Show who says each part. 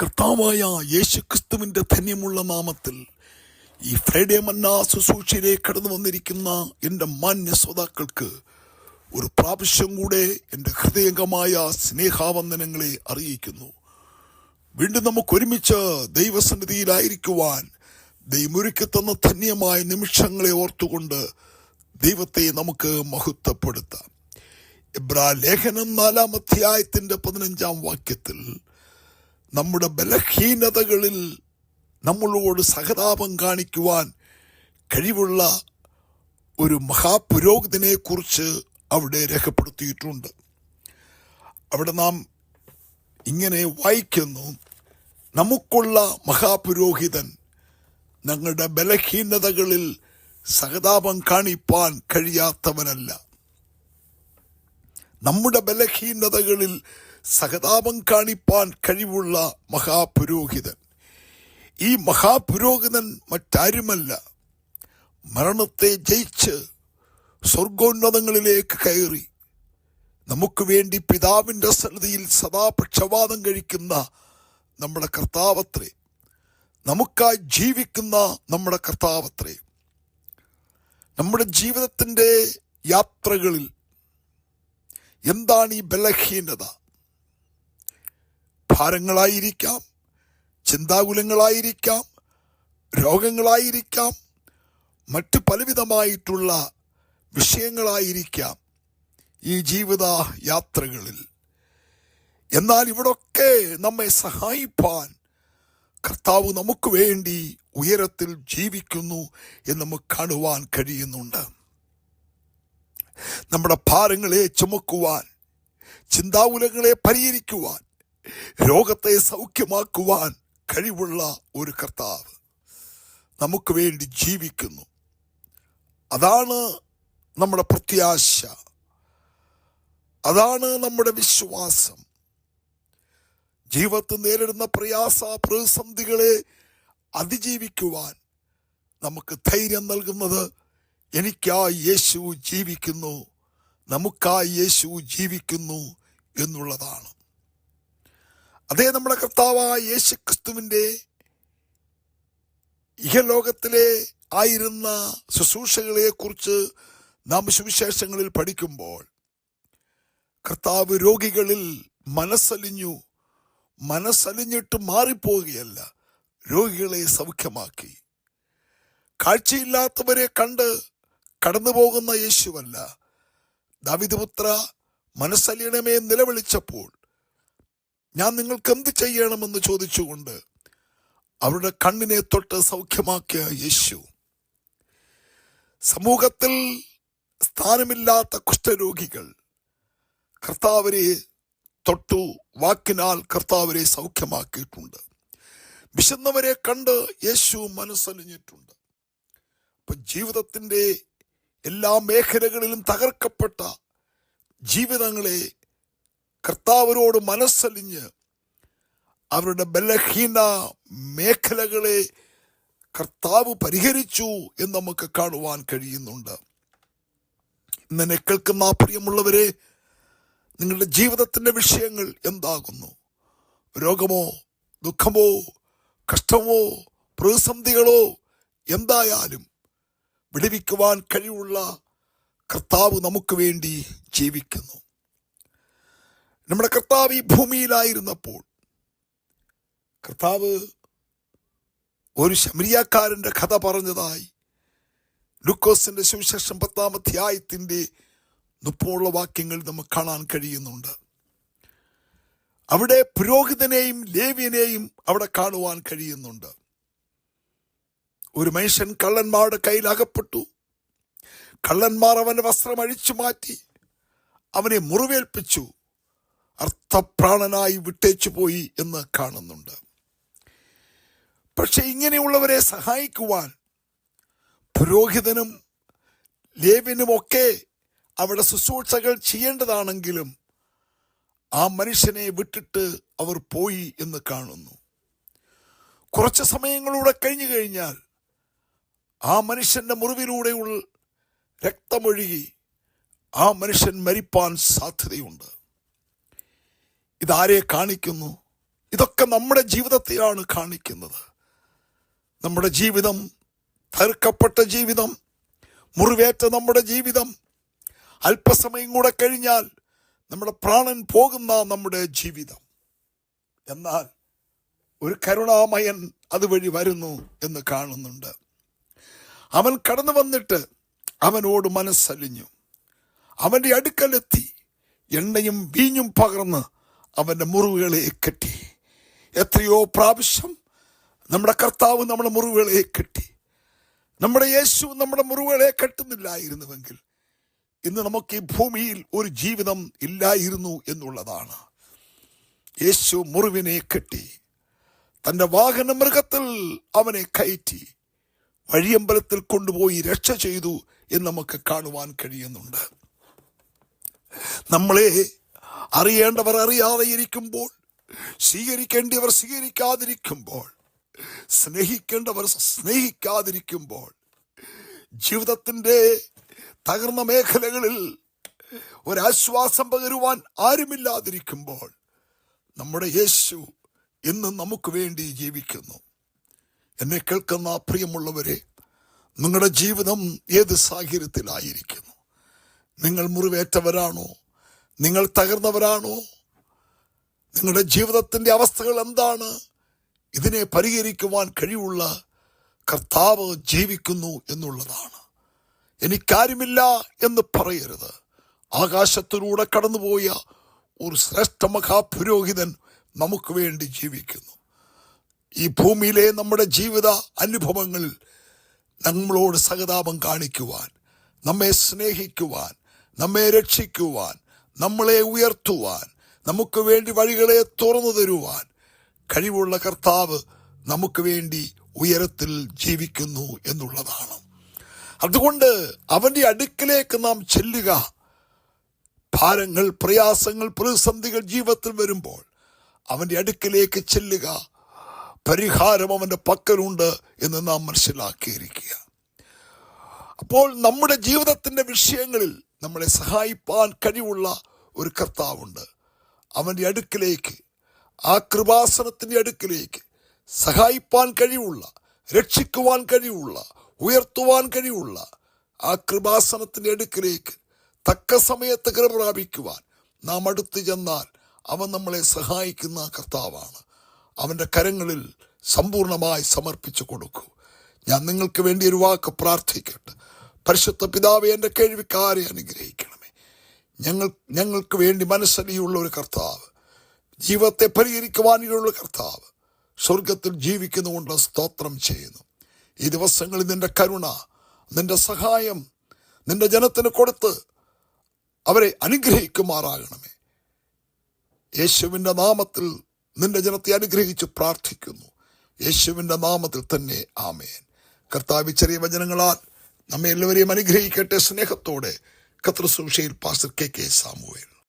Speaker 1: കർത്താവായ യേശുക്രിസ്തുവിന്റെ ധന്യമുള്ള നാമത്തിൽ ഈ ഫ്രൈഡേ മന്നാ ശുശ്രൂഷയിലെ കടന്നു വന്നിരിക്കുന്ന എന്റെ മാന്യ ശ്രോതാക്കൾക്ക് ഒരു പ്രാവശ്യം കൂടെ എന്റെ ഹൃദയംഗമായ സ്നേഹാവന്ദനങ്ങളെ അറിയിക്കുന്നു. വീണ്ടും നമുക്ക് ഒരുമിച്ച് ദൈവസന്നിധിയിലായിരിക്കുവാൻ ദൈവമൊരുക്കി തന്ന ധന്യമായ നിമിഷങ്ങളെ ഓർത്തുകൊണ്ട് ദൈവത്തെ നമുക്ക് മഹത്വപ്പെടുത്താം. ഇബ്രാ ലേഖനം നാലാം അധ്യായത്തിന്റെ പതിനഞ്ചാം വാക്യത്തിൽ നമ്മുടെ ബലഹീനതകളിൽ നമ്മളോട് സഹതാപം കാണിക്കുവാൻ കഴിവുള്ള ഒരു മഹാപുരോഹിതനെക്കുറിച്ച് അവിടെ രേഖപ്പെടുത്തിയിട്ടുണ്ട്. അവിടെ നാം ഇങ്ങനെ വായിക്കുന്നു നമുക്കുള്ള മഹാപുരോഹിതൻ ഞങ്ങളുടെ ബലഹീനതകളിൽ സഹതാപം കാണിപ്പാൻ കഴിയാത്തവനല്ല. നമ്മുടെ ബലഹീനതകളിൽ സഹതാപം കാണിപ്പാൻ കഴിവുള്ള മഹാപുരോഹിതൻ. ഈ മഹാപുരോഹിതൻ മറ്റാരുമല്ല. മരണത്തെ ജയിച്ച് സ്വർഗോന്നതങ്ങളിലേക്ക് കയറി നമുക്ക് വേണ്ടി പിതാവിന്റെ സന്നിധിയിൽ സദാ പക്ഷവാദം കഴിക്കുന്ന നമ്മുടെ കർത്താവത്രേ നമുക്കായി ജീവിക്കുന്ന നമ്മുടെ കർത്താവത്രേ നമ്മുടെ ജീവിതത്തിന്റെ യാത്രകളിൽ എന്താണ് ഈ ബലഹീനത? ഭാരങ്ങളായിരിക്കാം ചിന്താകുലങ്ങളായിരിക്കാം രോഗങ്ങളായിരിക്കാം മറ്റ് പലവിധമായിട്ടുള്ള വിഷയങ്ങളായിരിക്കാം ഈ ജീവിത യാത്രകളിൽ എന്നാൽ ഇവിടൊക്കെ നമ്മെ സഹായിപ്പാൻ കർത്താവ് നമുക്ക് വേണ്ടി ഉയരത്തിൽ ജീവിക്കുന്നു എന്ന് നമുക്ക് കാണുവാൻ കഴിയുന്നുണ്ട്. നമ്മുടെ ഭാരങ്ങളെ ചുമക്കുവാൻ ചിന്താകുലങ്ങളെ പരിഹരിക്കുവാൻ രോഗത്തെ സൗഖ്യമാക്കുവാൻ കഴിവുള്ള ഒരു കർത്താവ് നമുക്ക് വേണ്ടി ജീവിക്കുന്നു. അതാണ് നമ്മുടെ പ്രത്യാശ. അതാണ് നമ്മുടെ വിശ്വാസം. ജീവിതത്തിൽ നേരിടുന്ന പ്രയാസ പ്രതിസന്ധികളെ അതിജീവിക്കുവാൻ നമുക്ക് ധൈര്യം നൽകുന്നത് എനിക്കായി യേശു ജീവിക്കുന്നു നമുക്കായി യേശു ജീവിക്കുന്നു എന്നുള്ളതാണ്. അതേ നമ്മുടെ കർത്താവായ യേശു ക്രിസ്തുവിന്റെ ഇഹലോകത്തിലെ ആയിരുന്ന ശുശ്രൂഷകളെ കുറിച്ച് നാം സുവിശേഷങ്ങളിൽ പഠിക്കുമ്പോൾ കർത്താവ് രോഗികളിൽ മനസ്സലിഞ്ഞു മനസ്സലിഞ്ഞിട്ട് മാറിപ്പോവുകയല്ല രോഗികളെ സൗഖ്യമാക്കി. കാഴ്ചയില്ലാത്തവരെ കണ്ട് കടന്നു പോകുന്ന യേശുവല്ല ദാവിദപുത്ര മനസ്സലിയണമേ നിലവിളിച്ചപ്പോൾ ഞാൻ നിങ്ങൾക്ക് എന്ത് ചെയ്യണമെന്ന് ചോദിച്ചുകൊണ്ട് അവരുടെ കണ്ണിനെ തൊട്ട് സൗഖ്യമാക്കിയ യേശു. സമൂഹത്തിൽ സ്ഥാനമില്ലാത്ത കുഷ്ഠരോഗികൾ കർത്താവരെ തൊട്ടു വാക്കിനാൽ കർത്താവരെ സൗഖ്യമാക്കിയിട്ടുണ്ട്. വിശന്നവരെ കണ്ട് യേശു മനസ്സലിഞ്ഞിട്ടുണ്ട്. അപ്പൊ ജീവിതത്തിന്റെ എല്ലാ മേഖലകളിലും തകർക്കപ്പെട്ട ജീവിതങ്ങളെ കർത്താവരോട് മനസ്സലിഞ്ഞ് അവരുടെ ബലഹീന മേഖലകളെ കർത്താവ് പരിഹരിച്ചു എന്ന് നമുക്ക് കാണുവാൻ കഴിയുന്നുണ്ട്. ഇന്നെ കേൾക്കുന്ന പ്രിയമുള്ളവരെ നിങ്ങളുടെ ജീവിതത്തിന്റെ വിഷയങ്ങൾ എന്താകുന്നു? രോഗമോ ദുഃഖമോ കഷ്ടമോ പ്രതിസന്ധികളോ എന്തായാലും വിടുവിക്കുവാൻ കഴിവുള്ള കർത്താവ് നമുക്ക് വേണ്ടി ജീവിക്കുന്നു. നമ്മുടെ കർത്താവ് ഈ ഭൂമിയിലായിരുന്നപ്പോൾ കർത്താവ് ഒരു ശമരിയാക്കാരന്റെ കഥ പറഞ്ഞതായി ലുക്കോസിന്റെ സുവിശേഷം പത്താം അധ്യായത്തിന്റെ മുപ്പമുള്ള വാക്യങ്ങൾ നമുക്ക് കാണാൻ കഴിയുന്നുണ്ട്. അവിടെ പുരോഹിതനെയും ലേവ്യനെയും അവിടെ കാണുവാൻ കഴിയുന്നുണ്ട്. ഒരു മനുഷ്യൻ കള്ളന്മാരുടെ കയ്യിൽ അകപ്പെട്ടു. കള്ളന്മാർ അവന്റെ വസ്ത്രം അഴിച്ചു മാറ്റി അവനെ മുറിവേൽപ്പിച്ചു. അർത്ഥപ്രാണനായി വിട്ടേച്ചു പോയി എന്ന് കാണുന്നുണ്ട്. പക്ഷെ ഇങ്ങനെയുള്ളവരെ സഹായിക്കുവാൻ പുരോഹിതനും ലേവിനുമൊക്കെ അവിടെ ശുശ്രൂഷകൾ ചെയ്യേണ്ടതാണെങ്കിലും ആ മനുഷ്യനെ വിട്ടിട്ട് അവർ പോയി എന്ന് കാണുന്നു. കുറച്ച് സമയങ്ങളൂടെ കഴിഞ്ഞു കഴിഞ്ഞാൽ ആ മനുഷ്യന്റെ മുറിവിലൂടെയുള്ള രക്തമൊഴുകി ആ മനുഷ്യൻ മരിപ്പാൻ സാധ്യതയുണ്ട്. ഇതാരെ കാണിക്കുന്നു? ഇതൊക്കെ നമ്മുടെ ജീവിതത്തെയാണ് കാണിക്കുന്നത്. നമ്മുടെ ജീവിതം തകർക്കപ്പെട്ട ജീവിതം മുറിവേറ്റ നമ്മുടെ ജീവിതം അല്പസമയം കൂടെ കഴിഞ്ഞാൽ നമ്മുടെ പ്രാണൻ പോകുന്ന നമ്മുടെ ജീവിതം. എന്നാൽ ഒരു കരുണാമയൻ അതുവഴി വരുന്നു എന്ന് കാണുന്നുണ്ട്. അവൻ കടന്നു വന്നിട്ട് അവനോട് മനസ്സലിഞ്ഞു. അവന്റെ അടുക്കലെത്തി എണ്ണയും വീഞ്ഞും പകർന്ന് അവന്റെ മുറിവുകളെ കെട്ടി. എത്രയോ പ്രാവശ്യം നമ്മുടെ കർത്താവ് നമ്മുടെ മുറിവുകളെ കെട്ടി. നമ്മുടെ യേശു നമ്മുടെ മുറിവുകളെ കെട്ടുന്നില്ലായിരുന്നുവെങ്കിൽ ഇന്ന് നമുക്ക് ഈ ഭൂമിയിൽ ഒരു ജീവിതം ഇല്ലായിരുന്നു എന്നുള്ളതാണ്. യേശു മുറിവിനെ കെട്ടി തന്റെ വാഹന മൃഗത്തിൽ അവനെ കയറ്റി വഴിയമ്പലത്തിൽ കൊണ്ടുപോയി രക്ഷ ചെയ്തു എന്ന് നമുക്ക് കാണുവാൻ കഴിയുന്നുണ്ട്. നമ്മളെ അറിയേണ്ടവർ അറിയാതെ ഇരിക്കുമ്പോൾ സ്വീകരിക്കേണ്ടവർ സ്വീകരിക്കാതിരിക്കുമ്പോൾ സ്നേഹിക്കേണ്ടവർ സ്നേഹിക്കാതിരിക്കുമ്പോൾ ജീവിതത്തിന്റെ തകർന്ന മേഖലകളിൽ ഒരാശ്വാസം പകരുവാൻ ആരുമില്ലാതിരിക്കുമ്പോൾ നമ്മുടെ യേശു ഇന്ന് നമുക്ക് വേണ്ടി ജീവിക്കുന്നു. എന്നെ കേൾക്കുന്ന പ്രിയമുള്ളവരെ നിങ്ങളുടെ ജീവിതം ഏത് സാഹചര്യത്തിലായിരിക്കുന്നു? നിങ്ങൾ മുറിവേറ്റവരാണോ? നിങ്ങൾ തകർന്നവരാണോ? നിങ്ങളുടെ ജീവിതത്തിന്റെ അവസ്ഥകൾ എന്താണ്? ഇതിനെ പരിഹരിക്കുവാൻ കഴിവുള്ള കർത്താവ് ജീവിക്കുന്നു എന്നുള്ളതാണ്. എനിക്കാരുമില്ല എന്ന് പറയരുത്. ആകാശത്തിലൂടെ കടന്നുപോയ ഒരു ശ്രേഷ്ഠ മഹാപുരോഹിതൻ നമുക്ക് വേണ്ടി ജീവിക്കുന്നു. ഈ ഭൂമിയിലെ നമ്മുടെ ജീവിത അനുഭവങ്ങളിൽ നമ്മളോട് സഹതാപം കാണിക്കുവാൻ നമ്മെ സ്നേഹിക്കുവാൻ നമ്മെ രക്ഷിക്കുവാൻ നമ്മളെ ഉയർത്തുവാൻ നമുക്ക് വേണ്ടി വഴികളെ തുറന്നു തരുവാൻ. കഴിവുള്ള കർത്താവ് നമുക്ക് വേണ്ടി ഉയരത്തിൽ ജീവിക്കുന്നു എന്നുള്ളതാണ്. അതുകൊണ്ട് അവന്റെ അടുക്കിലേക്ക് നാം ചെല്ലുക. ഭാരങ്ങൾ പ്രയാസങ്ങൾ പ്രതിസന്ധികൾ ജീവിതത്തിൽ വരുമ്പോൾ അവന്റെ അടുക്കിലേക്ക് ചെല്ലുക. പരിഹാരം അവന്റെ പക്കലുണ്ട് എന്ന് നാം മനസ്സിലാക്കിയിരിക്കുക. അപ്പോൾ നമ്മുടെ ജീവിതത്തിന്റെ വിഷയങ്ങളിൽ നമ്മളെ സഹായിപ്പാൻ കഴിവുള്ള ഒരു കർത്താവുണ്ട്. അവന്റെ അടുക്കിലേക്ക് ആ കൃപാസനത്തിന്റെ അടുക്കിലേക്ക് സഹായിപ്പാൻ കഴിവുള്ള രക്ഷിക്കുവാൻ കഴിവുള്ള ഉയർത്തുവാൻ കഴിവുള്ള ആ കൃപാസനത്തിന്റെ അടുക്കിലേക്ക് തക്ക സമയത്ത് കൃപ പ്രാപിക്കുവാൻ നാം അടുത്ത് ചെന്നാൽ അവൻ നമ്മളെ സഹായിക്കുന്ന കർത്താവാണ്. അവന്റെ കരങ്ങളിൽ സമ്പൂർണമായി സമർപ്പിച്ചു കൊടുക്കൂ. ഞാൻ നിങ്ങൾക്ക് വേണ്ടി ഒരു വാക്ക് പ്രാർത്ഥിക്കട്ടെ. പരിശുദ്ധ പിതാവ് എന്റെ കേൾവിക്കാരെ അനുഗ്രഹിക്കണമേ. ഞങ്ങൾ ഞങ്ങൾക്ക് വേണ്ടി മനസ്സലിയുള്ള ഒരു കർത്താവ് ജീവിതത്തെ പരിഹരിക്കുവാനുള്ള കർത്താവ് സ്വർഗത്തിൽ ജീവിക്കുന്നുകൊണ്ട് സ്തോത്രം ചെയ്യുന്നു. ഈ ദിവസങ്ങളിൽ നിന്റെ കരുണ നിന്റെ സഹായം നിന്റെ ജനത്തിന് കൊടുത്ത് അവരെ അനുഗ്രഹിക്കുമാറാകണമേ. യേശുവിന്റെ നാമത്തിൽ നിന്റെ ജനത്തെ അനുഗ്രഹിച്ച് പ്രാർത്ഥിക്കുന്നു. യേശുവിന്റെ നാമത്തിൽ തന്നെ ആമേൻ. കർത്താവ് ചെറിയ വചനങ്ങളാൽ നമ്മെ എല്ലാവരെയും അനുഗ്രഹിക്കട്ടെ സ്നേഹത്തോടെ. കത്രസൂഷയിൽ പാസ്റ്റർ കെ കെ സാമുവേൽ.